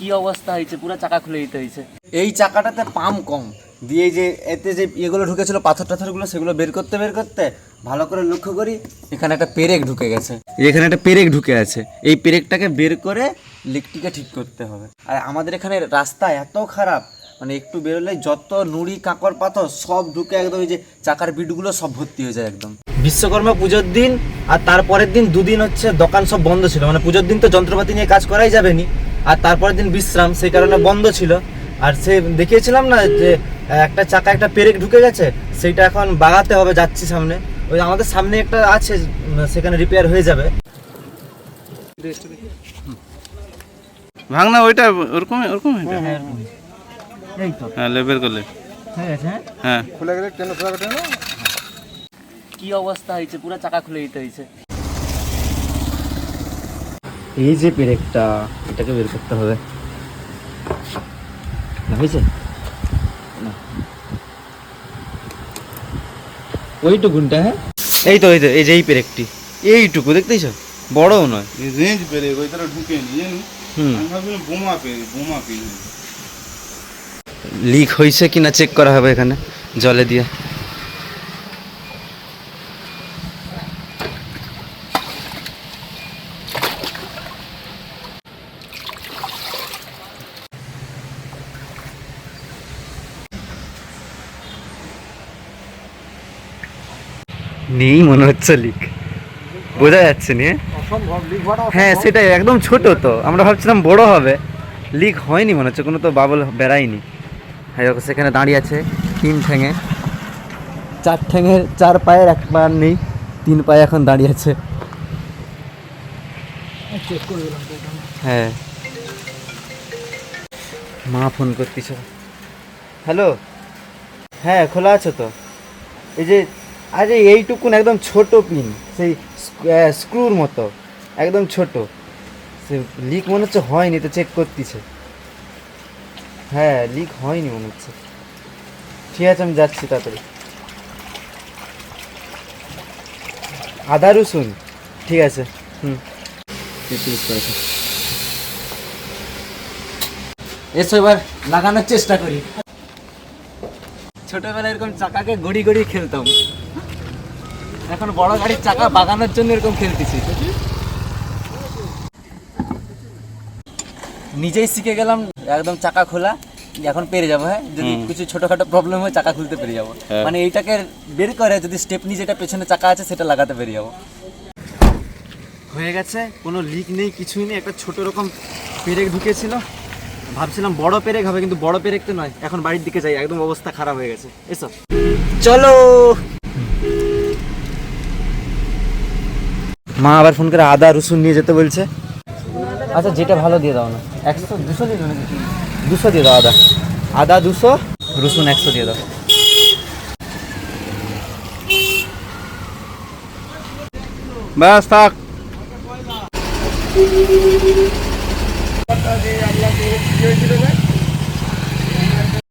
কি অবস্থা হয়েছে? পুরো চাকা খুলে দিতে হয়েছে। এই চাকাটাতে পাম কম। দিয়ে যে এতে যে ইয়েগুলো ঢুকেছিল, পাথর টাথরগুলো, সেগুলো বের করতে বের করতে ভালো করে লক্ষ্য করি, এখানে একটা পেরেক ঢুকে গেছে। এখানে একটা পেরেক ঢুকে আছে। এই পেরেকটাকে বের করে লিকটিকে ঠিক করতে হবে। আর আমাদের এখানে রাস্তা এত খারাপ মানে একটু বেরোলে যত নুড়ি কাঁকর পাথর সব ঢুকে একদম এই যে চাকার বিটগুলো সব ভর্তি হয়ে যায় একদম। বিশ্বকর্মা পুজোর দিন আর তারপরের দিন দুদিন হচ্ছে দোকান সব বন্ধ ছিল। মানে পুজোর দিন তো যন্ত্রপাতি নিয়ে কাজ করাই যাবে নি আর তারপরের দিন বিশ্রাম সেই কারণে বন্ধ ছিল। আর সে দেখিয়েছিলাম না যে একটা চাকা একটা পেরেক ঢুকে গেছে সেইটা এখন বাগাতে হবে যাচ্ছি সামনে। ওই আমাদের সামনে একটা আছে সেখানে রিপেয়ার হয়ে যাবে। ভাঙনা ওইটা ওরকম ওরকম এটা? এই তো। হ্যাঁ লেবের করলে। হয়ে হ্যাঁ? হ্যাঁ। কি অবস্থা হয়েছে? পুরো চাকা খুলে দিতে হয়েছে। এই যে পেরেকটা এটাকে বের করতে হবে। না হয়েছে? না। ওইটুকুনটা হ্যাঁ? এই তো এই তো এই যে এই পেরেকটি। এইটুকু দেখতেইছ? বড়ও নয়। রেঞ্জ পেরে ওই তারা ঢুকে নি জানি হুম। বোমা পেরে বোমা পেরে লিক হয়েছে কিনা চেক করা হবে এখানে জলে দিয়ে। নেই মনে হচ্ছে লিক। বোঝা যাচ্ছে নিয়ে হ্যাঁ সেটাই একদম ছোট তো। আমরা ভাবছিলাম বড় হবে। লিক হয়নি মনে হচ্ছে কোনো তো বাবল বেড়ায়নি। হ্যাঁ সেখানে দাঁড়িয়ে আছে তিন ঠ্যাঙে। চার ঠ্যাঙের চার পায়ের একবার নেই তিন পায়ে এখন দাঁড়িয়ে আছে। হ্যাঁ। মা ফোন করতেছ। হ্যালো হ্যাঁ খোলা আছো তো? এই যে আরে এইটুকুন একদম ছোট পিন, সেই স্ক্রুর মতো, একদম ছোট। সে লিক মনে হচ্ছে হয়নি তো চেক করতেছে। হ্যাঁ লিক হয়নি মনে হচ্ছে। ঠিক আছে, আমি যাচ্ছি তাড়াতাড়ি। আদা রসুন, ঠিক আছে, হুম। এসো এবার লাগানোর চেষ্টা করি। ছোটবেলায় এরকম চাকাকে গড়ি গড়ি খেলতাম। এখন বড় গাড়ির চাকা বাগানোর জন্য এরকম খেলতেছি। নিজেই শিখে গেলাম একদম চাকা খোলা এখন পেরে যাব হ্যাঁ? যদি কিছু ছোটখাটো প্রবলেম হয় চাকা খুলতে পেরে যাব। হ্যাঁ। মানে এইটাকে বের করে যদি স্টেপ স্টেপনি যেটা পেছনে চাকা আছে সেটা লাগাতে পেরে যাব। হয়ে গেছে কোনো লিক নেই কিছুই নেই একটা ছোট রকম পেরেক ঢুকেছিল। ভাবছিলাম বড় পেরেক হবে কিন্তু বড় পেরেক তো নয় এখন বাড়ির দিকে যাই একদম অবস্থা খারাপ হয়ে গেছে। এসো। চলো! মা আবার ফোন করে আদা, রসুন নিয়ে যেতে বলছে। আচ্ছা যেটা ভালো দিয়ে দাও না। একশো, দুশো দিয়ে দাও দুশো দিয়ে দাও আদা। আদা দুশো, রসুন একশো দিয়ে দাও। ব্যাস, থাক।